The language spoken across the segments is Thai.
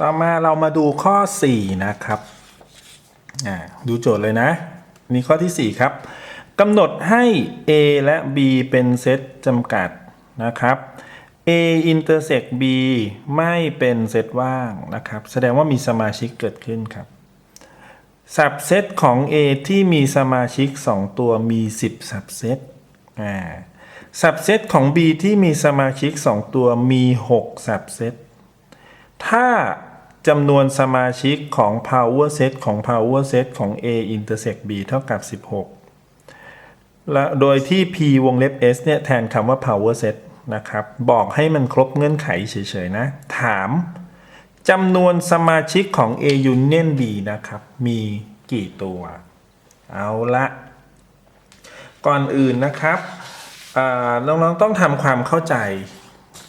ต่อมาเรามาดูข้อ 4 นะครับดูโจทย์เลยนะ นี่ข้อที่ 4 ครับกำหนดให้ A และ B เป็นเซตจำกัดนะครับ A intersect B ไม่เป็นเซตว่างนะครับ แสดงว่ามีสมาชิกเกิดขึ้นครับสับเซตของ A ที่มีสมาชิก 2 ตัวมี 10สับเซตอ่าสับเซตของ B ที่มีสมาชิก 2 ตัวมี 6สับเซตถ้า จำนวนสมาชิกของ power set ของ power set ของ A intersect B เท่ากับ 16 และโดยที่ P วงเล็บ S เนี่ยแทนคำว่า power set นะครับ บอกให้มันครบเงื่อนไขเฉยๆนะ ถามจำนวนสมาชิกของ A union B นะครับ มีกี่ตัว เอาละ ก่อนอื่นนะครับน้องๆต้องทำความเข้าใจ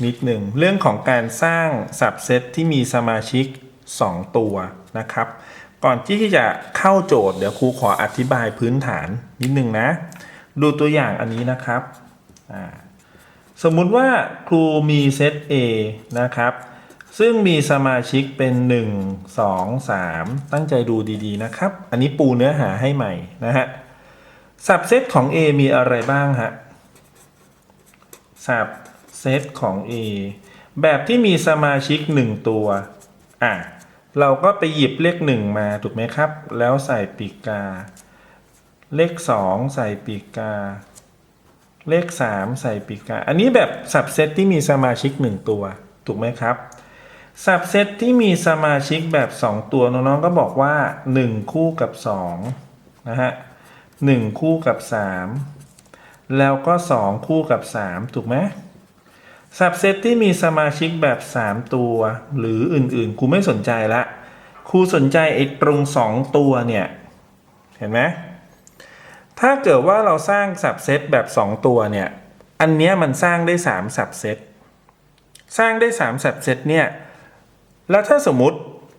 นิดหนึ่งเรื่องของการสร้างสับเซตที่มีสมาชิก 2 ตัวนะครับ ก่อนที่จะเข้าโจทย์เดี๋ยวครูขออธิบายพื้นฐานนิดนึงนะ ดูตัวอย่างอันนี้นะครับ สมมุติว่าครูมีเซต A นะครับ ซึ่งมีสมาชิกเป็น 1 2 3 ตั้งใจดูดีๆนะครับ อันนี้ปูเนื้อหาให้ใหม่นะฮะสับเซตของ A มีอะไรบ้างฮะสับเซตของ A แบบที่มีสมาชิก 1 ตัว อะ เราก็ไปหยิบเลข1มาถูกไหมครับ แล้วใส่ปีกกา เลข2ใส่ปีกกา เลข3ใส่ปีกกา อันนี้แบบสับเซตที่มีสมาชิก1ตัว ถูกไหมครับสับเซตที่มีสมาชิกแบบ 2 ตัวน้องๆก็บอกว่า 1 คู่กับ2นะฮะ1คู่กับ 3 แล้วก็ 2 คู่กับ 3 ถูกไหม สับเซตที่มีสมาชิกแบบ 3 ตัว หรืออื่นๆครูไม่สนใจละครูสนใจไอ้ตรง 2 ตัวเนี่ย เห็นไหมถ้าเกิดว่าเราสร้างสับเซตแบบ 2 ตัวเนี่ย อันนี้มันสร้างได้3สับเซตสร้างได้3สับเซตเนี่ย แล้วถ้าสมมติ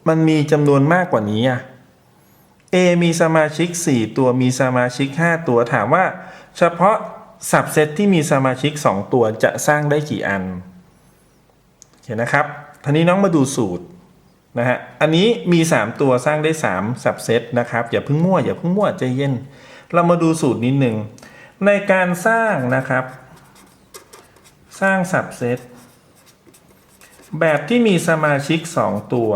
มันมีจำนวนมากกว่านี้อะ A มีสมาชิก 4 ตัวมีสมาชิก 5 ตัวถามว่า เฉพาะ สับเซตที่มีสมาชิก 2 ตัวจะสร้างได้กี่อันเห็นนะครับทีนี้น้องมาดูสูตรนะฮะอันนี้มี 3 ตัวสร้างได้3สับเซตนะครับอย่าเพิ่งมั่วอย่าเพิ่งมั่วใจเย็น เรามาดูสูตรนิดหนึ่งในการสร้างนะครับ สร้างสับเซตแบบที่มีสมาชิก 2 ตัว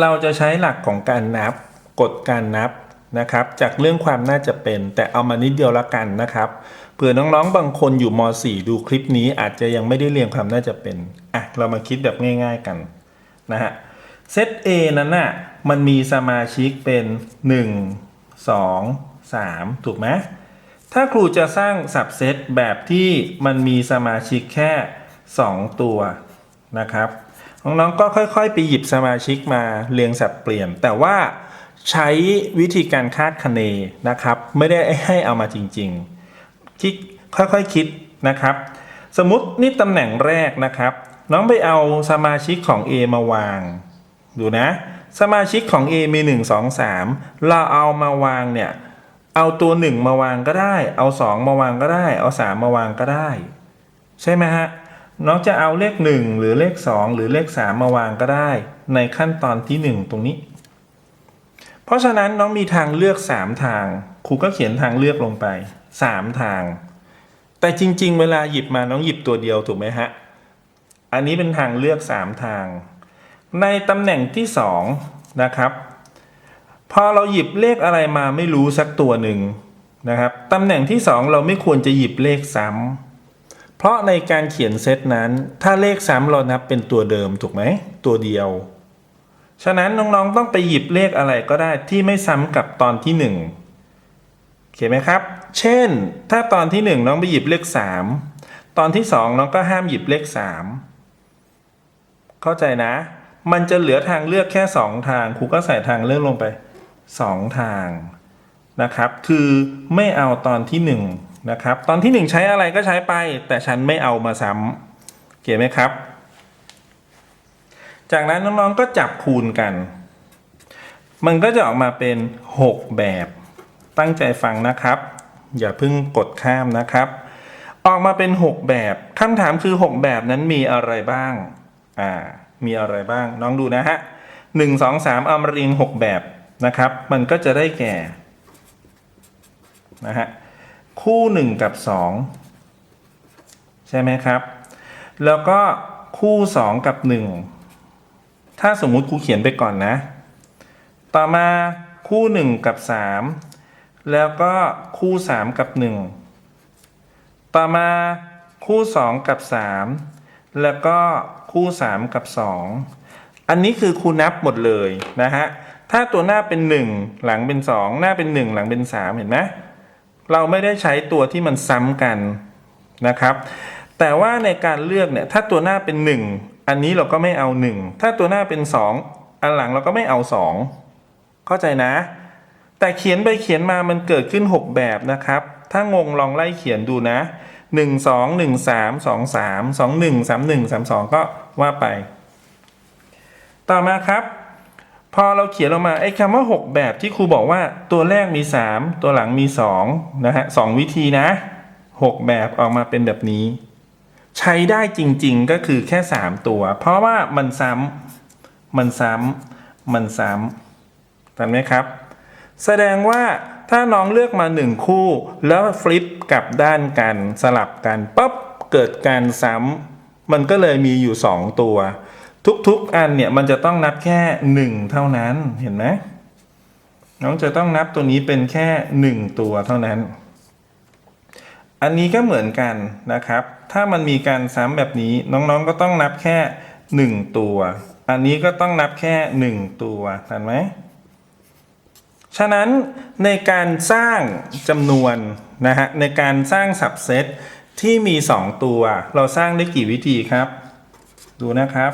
เราจะใช้หลักของการนับกฎการนับ นะครับ จากเรื่องความน่าจะเป็น แต่เอามานิดเดียวละกันนะครับเผื่อน้องๆ บางคนอยู่ม .4 ดูคลิปนี้อาจจะยังไม่ได้เรียนความน่าจะเป็นอะเรามาคิดแบบง่าย ๆกันนะฮะเซต A นั้นน่ะมันมีสมาชิกเป็น 1 2 3 ถูกไหมถ้าครูจะสร้างสับเซตแบบที่มันมีสมาชิกแค่ 2 ตัวนะครับน้องๆก็ค่อยๆ ไปหยิบสมาชิกมาเรียงสับเปลี่ยน แต่ว่า ใช้วิธีการคาดคะเนนะครับ ไม่ได้ให้เอามาจริงๆ คิดค่อยๆคคิดนะครับ สมมตินี่ตำแหน่งแรกนะครับ น้องไปเอาสมาชิกของ A มาวาง ดูนะ สมาชิกของ A มี 1 2 3 เราเอามาวางเนี่ย เอาตัว 1 มาวางก็ได้ เอา 2 มาวางก็ได้ เอา 3 มาวางก็ได้ ใช่ไหมฮะน้องจะเอาเลข 1 หรือเลข 2 หรือเลข 3 มาวางก็ได้ ในขั้นตอนที่ 1 ตรงนี้ เพราะฉะนั้นน้องมีทางเลือก 3 ทาง ครูก็เขียนทางเลือกลงไป 3 ทาง แต่จริง ๆ เวลาหยิบมาน้องหยิบตัวเดียวถูกไหมฮะ อันนี้เป็นทางเลือก 3 ทาง ในตำแหน่งที่ 2 นะครับ พอเราหยิบเลขอะไรมาไม่รู้สักตัวหนึ่งนะครับตำแหน่งที่ 2 เราไม่ควรจะหยิบเลขซ้ำเพราะในการเขียนเซตนั้น ถ้าเลขซ้ำเรานับเป็นตัวเดิมถูกไหมตัวเดียว ฉะนั้นน้องๆต้องไปหยิบเลขอะไรก็ได้ที่ไม่ซ้ำกับตอนที่ 1เขียนไหมครับ เช่น ถ้าตอนที่ 1 น้องไปหยิบเลข 3 ตอนที่ 2 น้องก็ห้ามหยิบเลข 3 เข้าใจนะ มันจะเหลือทางเลือกแค่ 2 ทาง ครูก็ใส่ทางเลือกลงไป 2 ทางนะครับ คือไม่เอาตอนที่ 1 นะครับ ตอนที่ 1 ใช้อะไรก็ใช้ไป แต่ฉันไม่เอามาซ้ำเขียนไหมครับ จากนั้นน้องๆก็จับคูณกัน มันก็จะออกมาเป็น 6 แบบ ตั้งใจฟังนะครับ อย่าเพิ่งกดข้ามนะครับ ออกมาเป็น 6 แบบคำถามคือ 6 แบบนั้นมีอะไรบ้าง อ่า มีอะไรบ้าง น้องดูนะฮะหนึ่งสองสามเอามาเรียงหกแบบนะครับ มันก็จะได้แก่นะฮะคู่หนึ่งกับสองใช่ไหมครับ แล้วก็คู่สองกับหนึ่ง ถ้าสมมุติครูเขียนไปก่อนนะ ต่อมาคู่หนึ่งกับสามแล้วก็คู่สามกับหนึ่งต่อมาคู่สองกับสามแล้วก็คู่สามกับสองอันนี้คือครูนับหมดเลยนะฮะ ถ้าตัวหน้าเป็นหนึ่งหลังเป็นสองหน้าเป็นหนึ่งหลังเป็นสามเห็นไหมเราไม่ได้ใช้ตัวที่มันซ้ำกันนะครับ แต่ว่าในการเลือกเนี่ยถ้าตัวหน้าเป็นหนึ่ง อันนี้เราก็ไม่เอาหนึ่งถ้าตัวหน้าเป็นสองอันหลังเราก็ไม่เอาสองเข้าใจนะ แต่เขียนไปเขียนมามันเกิดขึ้น 6 แบบนะครับ ถ้างงลองไล่เขียนดูนะ 1 2 1 3 2 3 2 1 3 1 3 2 ก็ว่าไป ต่อมาครับ พอเราเขียนออกมาไอ้คำว่า 6 แบบที่ครูบอกว่าตัวแรกมี 3 ตัวหลังมี2นะฮะสองวิธีนะ 6 แบบออกมาเป็นแบบนี้ ใช้ได้จริง ๆ ก็คือแค่ 3 ตัว เพราะว่ามันซ้ำมันซ้ำมันซ้ำทันไหมครับ แสดงว่าถ้าน้องเลือกมาหนึ่งคู่ แล้วฟลิปกลับด้านกันสลับกันปั๊บเกิดการซ้ำมันก็เลยมีอยู่ 2 ตัว ทุกๆอันเนี่ยมันจะต้องนับแค่ 1 เท่านั้นเห็นไหมน้องจะต้องนับตัวนี้เป็นแค่ 1 ตัวเท่านั้น อันนี้ก็เหมือนกันนะครับ ถ้ามันมีการซ้ำแบบนี้น้องๆก็ต้องนับแค่ 1 ตัว อันนี้ก็ต้องนับแค่ 1 ตัวทันไหมฉะนั้นในการสร้างจำนวนนะฮะในการสร้างสับเซตที่มี 2 ตัว เราสร้างได้กี่วิธีครับ ดูนะครับ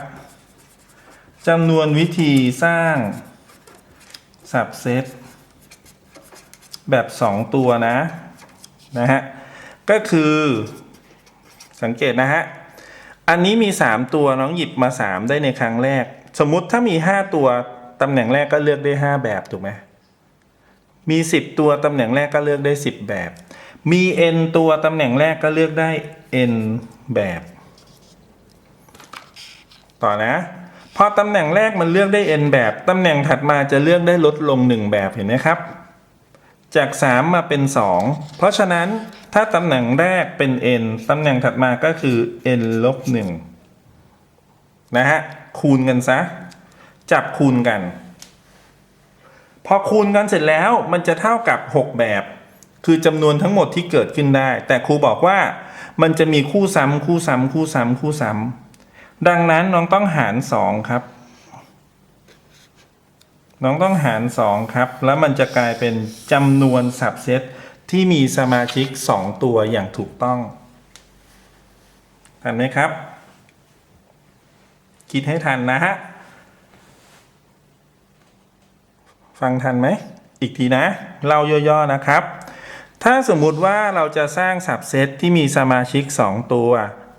จำนวนวิธีสร้างสับเซตแบบ 2 ตัวนะนะฮะ ก็คือสังเกตนะฮะ อันนี้มี 3 ตัวน้องหยิบมา 3 ได้ในครั้งแรก สมมุติถ้ามี 5 ตัวตำแหน่งแรกก็เลือกได้ 5 แบบถูกไหมมี 10 ตัวตำแหน่งแรกก็เลือกได้ 10 แบบ มี n ตัวตำแหน่งแรกก็เลือกได้ n แบบ ต่อนะพอตำแหน่งแรกมันเลือกได้ n แบบตำแหน่งถัดมาจะเลือกได้ลดลง 1 แบบเห็นไหมครับ จาก 3 มาเป็น 2 เพราะฉะนั้น ถ้าตำแหน่งแรกเป็น n ตำแหน่งถัดมาก็คือ n ลบ1นะฮะ คูณกันซะ จับคูณกัน พอคูณกันเสร็จแล้วมันจะเท่ากับ 6 แบบ คือจำนวนทั้งหมดที่เกิดขึ้นได้ แต่ครูบอกว่ามันจะมีคู่ซ้ำคู่ซ้ำคู่ซ้ำคู่ซ้ำดังนั้นน้องต้องหาร 2 ครับ น้องต้องหาร 2 ครับ แล้วมันจะกลายเป็นจำนวนสับเซต ที่มีสมาชิก 2 ตัวอย่างถูกต้องทันไหมครับ คิดให้ทันนะฮะ ฟังทันไหม อีกทีนะ เราย่อๆนะครับ ถ้าสมมุติว่าเราจะสร้างสับเซตที่มีสมาชิก 2 ตัว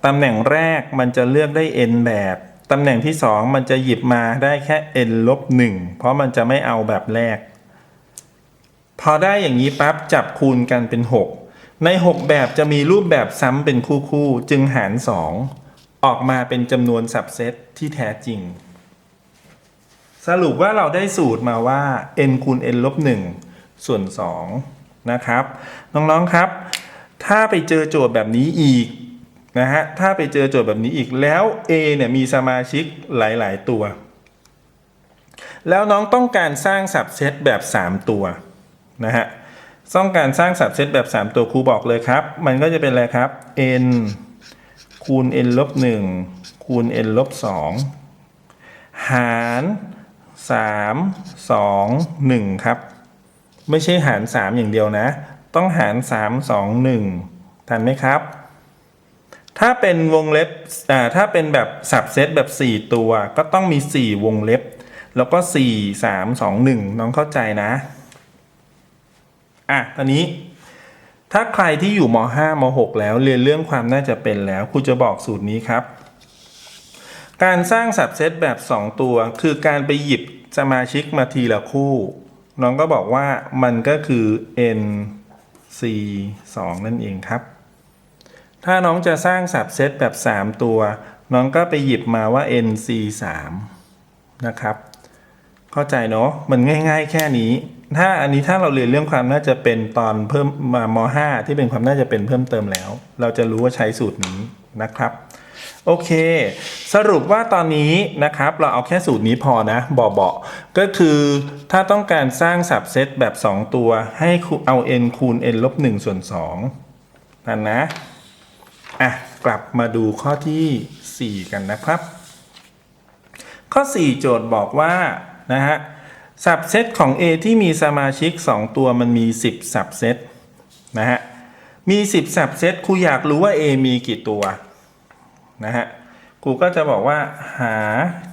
ตำแหน่งแรกมันจะเลือกได้ n แบบ ตำแหน่งที่ 2 มันจะหยิบมาได้แค่ n ลบ1เพราะมันจะไม่เอาแบบแรก พอได้อย่างนี้ปั๊บจับคูณกันเป็น 6 ใน 6 แบบจะมีรูปแบบซ้ำเป็นคู่ๆจึงหาร 2 ออกมาเป็นจำนวนสับเซตที่แท้จริง สรุปว่าเราได้สูตรมาว่า n คูณ n ลบ1ส่วน 2 นะครับ น้องๆครับ ถ้าไปเจอโจทย์แบบนี้อีกนะฮะถ้าไปเจอโจทย์แบบนี้อีกแล้ว a เนี่ยมีสมาชิกหลาย ๆ ตัว แล้วน้องต้องการสร้างสับเซตแบบ 3 ตัว นะฮะต้องการสร้างสับเซตแบบ 3 ตัวครูบอกเลยครับ มันก็จะเป็นอะไรครับ n คูณ n ลบ1คูณ n ลบ2หารสามสองหนึ่งครับ ไม่ใช่หารสามอย่างเดียวนะ ต้องหารสามสองหนึ่งทันไหมครับ ถ้าเป็นวงเล็บถ้าเป็นแบบสับเซตแบบสี่ตัว ก็ต้องมีสี่วงเล็บ แล้วก็สี่สามสองหนึ่งน้องเข้าใจนะ อะตอนนี้ ถ้าใครที่อยู่ม .5 ม .6 แล้วเรียนเรื่องความน่าจะเป็นแล้วครูจะบอกสูตรนี้ครับ การสร้างสับเซตแบบ 2 ตัวคือการไปหยิบสมาชิกมาทีละคู่ น้องก็บอกว่ามันก็คือ n c 2นั่นเองครับ ถ้าน้องจะสร้างสับเซตแบบ 3 ตัว น้องก็ไปหยิบมาว่า nc 3นะครับ เข้าใจเนาะมันง่าย ๆ แค่นี้ ถ้าอันนี้ถ้าเราเรียนเรื่องความน่าจะเป็นตอนเพิ่มมาม5ที่เป็นความน่าจะเป็นเพิ่มเติมแล้ว เราจะรู้ว่าใช้สูตรนี้นะครับโอเค สรุปว่าตอนนี้นะครับ เราเอาแค่สูตรนี้พอนะบอบก็คือถ้าต้องการสร้างสับเซตแบบ 2 ตัวให้เอา n คูณ n ลบ1ส่วน2นั่นนะ อะ กลับมาดูข้อที่ 4 กันนะครับ ข้อ 4 โจทย์บอกว่านะฮะ สับเซตของ A ที่มีสมาชิก 2 ตัวมันมี 10สับเซตนะฮะ มี 10สับเซตครูอยากรู้ว่า A มีกี่ตัวนะฮะครูก็จะบอกว่าหา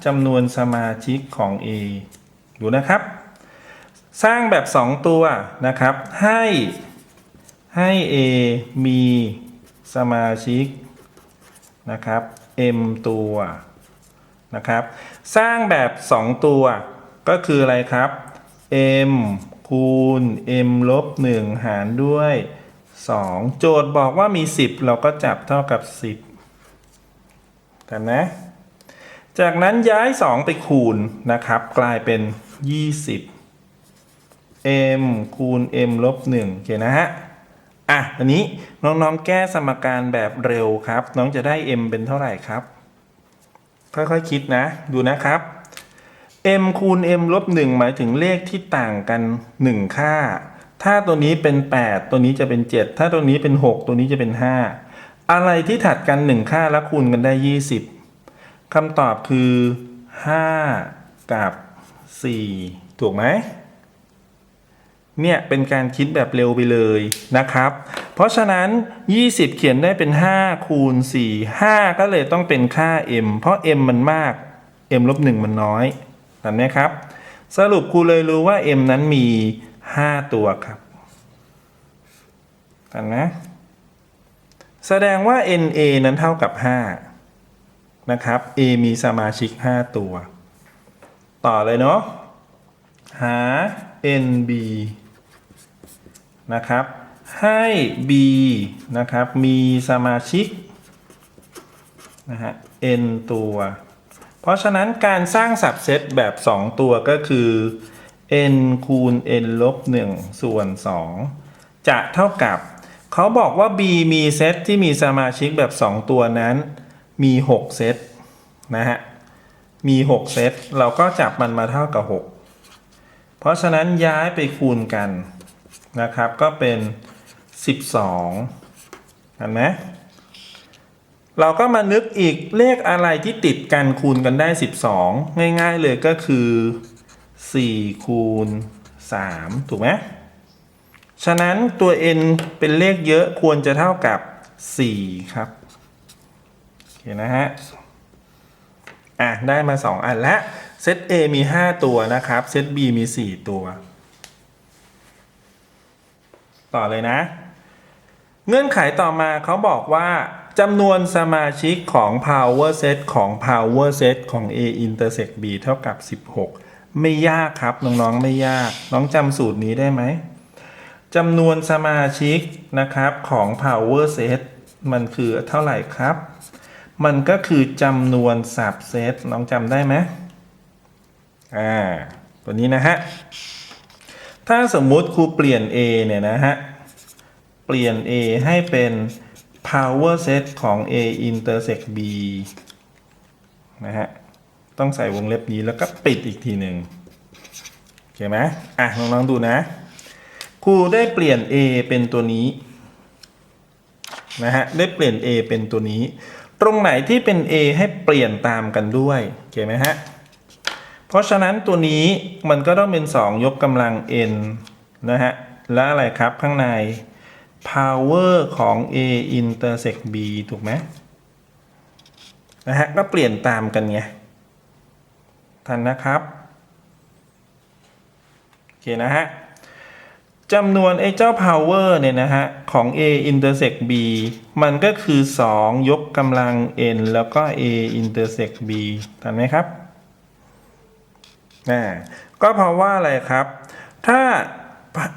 จำนวนสมาชิกของ A ดูนะครับ สร้างแบบ 2 ตัวนะครับ ให้ให้ A มีสมาชิกนะครับ M ตัวนะครับ สร้างแบบ 2 ตัว ก็คืออะไรครับ M คูณ M ลบ1หารด้วย 2 โจทย์บอกว่ามี 10 เราก็จับเท่ากับ 10 กันนะ จากนั้นย้าย 2 ไปคูณนะครับ กลายเป็น 20 m คูณ m ลบ1โอเคนะฮะ อะอันนี้น้องๆแก้สมการแบบเร็วครับ น้องจะได้ m เป็นเท่าไหร่ครับ ค่อยๆคคิดนะ ดูนะครับ m คูณ m ลบ1หมายถึงเลขที่ต่างกัน 1 ค่า ถ้าตัวนี้เป็น 8 ตัวนี้จะเป็น 7 ถ้าตัวนี้เป็น 6 ตัวนี้จะเป็น 5 อะไรที่ถัดกัน 1 ค่าแล้วคูณกันได้ 20คำตอบคือ 5 กับ 4 ถูกไหมเนี่ยเป็นการคิดแบบเร็วไปเลยนะครับ เพราะฉะนั้น 20 เขียนได้เป็น 5 คูณ 4 5 ก็เลยต้องเป็นค่า m เพราะ m มันมาก m ลบ1มันน้อย เห็นไหมครับ สรุปครูเลยรู้ว่า m นั้นมี 5 ตัวครับเห็นไหมแสดงว่า na นั้นเท่ากับ 5 นะครับ a มีสมาชิก 5 ตัว ต่อเลยเนาะ หา nb นะครับ ให้ b นะครับ มีสมาชิกนะฮะ n ตัว เพราะฉะนั้นการสร้างสับเซตแบบ 2 ตัวก็คือ n คูณ n ลบ1ส่วน 2 จะเท่ากับ เขาบอกว่า b มีเซตที่มีสมาชิกแบบ 2 ตัวนั้น มี 6 เซตนะฮะ มี 6 เซต เราก็จับมันมาเท่ากับ 6 เพราะฉะนั้นย้ายไปคูณกันนะครับ ก็เป็น 12เห็นไหม เราก็มานึกอีกเลขอะไรที่ติดกันคูณกันได้ 12 ง่ายๆเลยก็คือ 4 คูณ 3 ถูกไหมฉะนั้นตัว n เป็นเลขเยอะควรจะเท่ากับ 4 ครับโอเคนะฮะอะ ได้มา 2 อันแล้วเซต A มี 5 ตัวนะครับ เซต B มี 4 ตัว ต่อเลยนะ เงื่อนไขต่อมาเขาบอกว่า จำนวนสมาชิกของ power set ของ power set ของ A intersect B เท่ากับ 16 ไม่ยากครับ น้องๆ ไม่ยาก น้องจำสูตรนี้ได้ไหมจำนวนสมาชิกนะครับของ power set มันคือเท่าไหร่ครับ มันก็คือจำนวน subset น้องจำได้ไหมอ่า ตัวนี้นะฮะ ถ้าสมมุติครูเปลี่ยน A เนี่ยนะฮะ เปลี่ยน A ให้เป็น power set ของ A intersect B นะฮะ ต้องใส่วงเล็บนี้แล้วก็ปิดอีกทีหนึ่งโอเคไหมอะลองลองดูนะ ครูได้เปลี่ยน A เป็นตัวนี้ นะฮะ ได้เปลี่ยน A เป็นตัวนี้ ตรงไหนที่เป็น A ให้เปลี่ยนตามกันด้วยโอเคไหมฮะ เพราะฉะนั้นตัวนี้มันก็ต้องเป็น 2 ยกกำลัง n นะฮะ และอะไรครับข้างใน power ของ a intersect b ถูกไหมนะฮะก็เปลี่ยนตามกันไง ทันนะครับ โอเคนะฮะจำนวนไอ้เจ้า power เนี่ยนะฮะ ของ a intersect b มันก็คือ 2 ยกกำลัง n แล้วก็ a intersect b ทันไหมครับนะก็เพราะว่าอะไรครับ ถ้า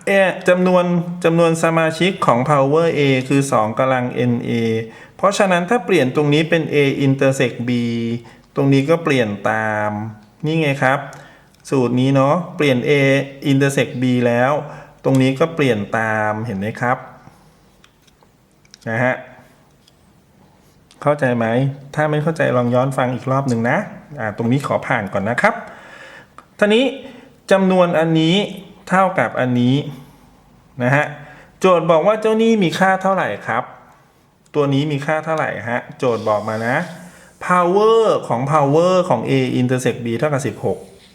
เอจำนวนจำนวนสมาชิกของ power a คือ 2กำลัง na เพราะฉะนั้นถ้าเปลี่ยนตรงนี้เป็น a intersect b ตรงนี้ก็เปลี่ยนตาม นี่ไงครับ สูตรนี้เนาะเปลี่ยน a intersect b แล้ว ตรงนี้ก็เปลี่ยนตามเห็นไหมครับนะฮะเข้าใจไหม ถ้าไม่เข้าใจลองย้อนฟังอีกรอบหนึ่งนะอ่าตรงนี้ขอผ่านก่อนนะครับทีนี้จำนวนอันนี้ เท่ากับอันนี้นะฮะโจทย์บอกว่าเจ้าหนี้มีค่าเท่าไหร่ครับ ตัวนี้มีค่าเท่าไหร่ฮะโจทย์บอกมานะ power ของ power ของ a intersect b เท่ากับ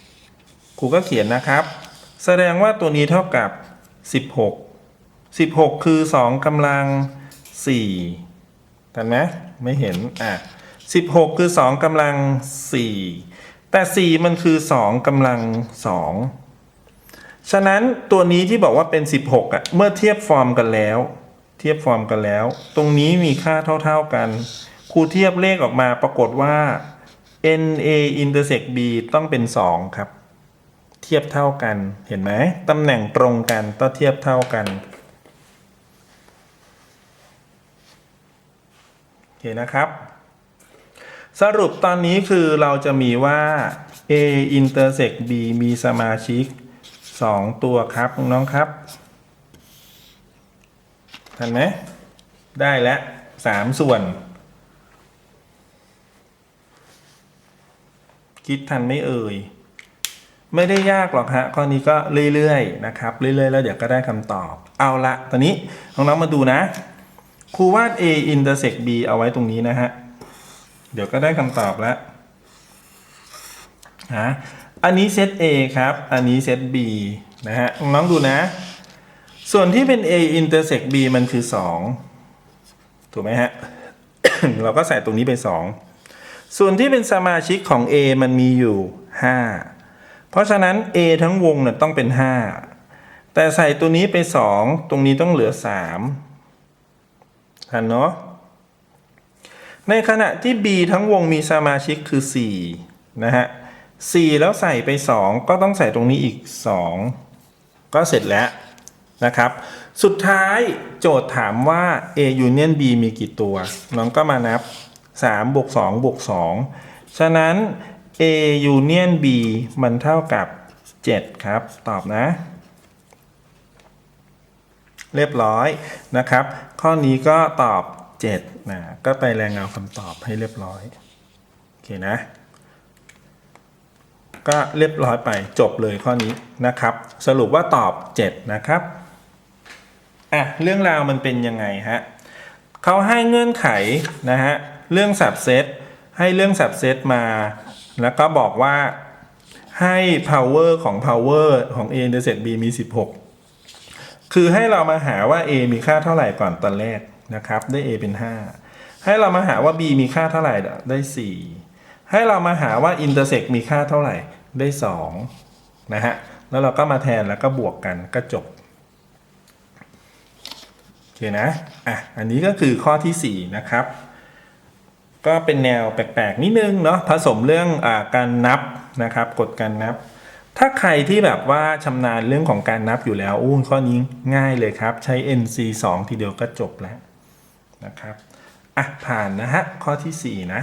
16ครูก็เขียนนะครับ แสดงว่าตัวนี้เท่ากับ 16 16 คือ 2กำลัง4ทันไหมไม่เห็นอะ16 คือ 2กำลัง 4 แต่ 4 มันคือ 2กำลัง 2 ฉะนั้นตัวนี้ที่บอกว่าเป็น 16อะเมื่อเทียบฟอร์มกันแล้ว เทียบฟอร์มกันแล้ว ตรงนี้มีค่าเท่า ๆกันครูเทียบเลขออกมาปรากฏว่า NA intersect B ต้องเป็น 2 ครับ เทียบเท่ากันเห็นไหมตำแหน่งตรงกันต้องเทียบเท่ากันโอเคนะครับ สรุปตอนนี้คือเราจะมีว่า A intersect B มีสมาชิก 2ตัวครับน้องครับทันไหมได้แล้วสามส่วน คิดทันไม่เอ่ย ไม่ได้ยากหรอกฮะข้อนี้ก็เรื่อยๆนะครับ เรื่อยๆ แล้วเดี๋ยวก็ได้คำตอบ เอาละตอนนี้น้องๆมาดูนะครูวาด A intersect B เอาไว้ตรงนี้นะฮะ เดี๋ยวก็ได้คำตอบแล้วฮะ อันนี้เซต A ครับ อันนี้เซต B นะฮะน้องดูนะ ส่วนที่เป็น A intersect B มันคือ 2 ถูกไหมฮะ เราก็ใส่ตรงนี้ไป2ส่วนที่เป็นสมาชิกของ A มันมีอยู่ 5 เพราะฉะนั้น A ทั้งวงเนี่ยต้องเป็น 5 แต่ใส่ตัวนี้ไป 2 ตรงนี้ต้องเหลือ 3 ทันเนาะ ในขณะที่ B ทั้งวงมีสมาชิกคือ 4 นะฮะ 4 แล้วใส่ไป 2 ก็ต้องใส่ตรงนี้อีก 2 ก็เสร็จแล้วนะครับ สุดท้ายโจทย์ถามว่า A union B มีกี่ตัว น้องก็มานับ 3 บวก 2 บวก 2 ฉะนั้น A union B มันเท่ากับ 7 ครับ ตอบนะ เรียบร้อยนะครับ ข้อนี้ก็ตอบ 7 นะ ก็ไปแรงเงาคำตอบให้เรียบร้อย โอเคนะ ก็เรียบร้อยไปจบเลยข้อนี้นะครับ สรุปว่าตอบ 7 นะครับอะเรื่องราวมันเป็นยังไงฮะเขาให้เงื่อนไขนะฮะเรื่องสับเซตให้เรื่องสับเซตมา แล้วก็บอกว่าให้ power ของ power ของ a intersect b มี 16 คือให้เรามาหาว่า a มีค่าเท่าไหร่ก่อนตอนแรกนะครับ ได้ a เป็น 5 ให้เรามาหาว่า b มีค่าเท่าไหร่ได้ 4 ให้เรามาหาว่า intersect มีค่าเท่าไหร่ ได้2นะฮะ แล้วเราก็มาแทนแล้วก็บวกกันก็จบ โอเคนะ อะ อันนี้ก็คือข้อทีสี่4 นะครับ ก็เป็นแนวแปลกๆ นิดนึงเนาะ ผสมเรื่องอาการนับนะครับ กฎการนับ ถ้าใครที่แบบว่าชำนาญเรื่องของการนับอยู่แล้วอู้ข้อนี้ง่ายเลยครับ ใช้ NC 2 ทีเดียวก็จบแล้วนะครับ อะ ผ่านนะฮะ ข้อที่ 4 นะ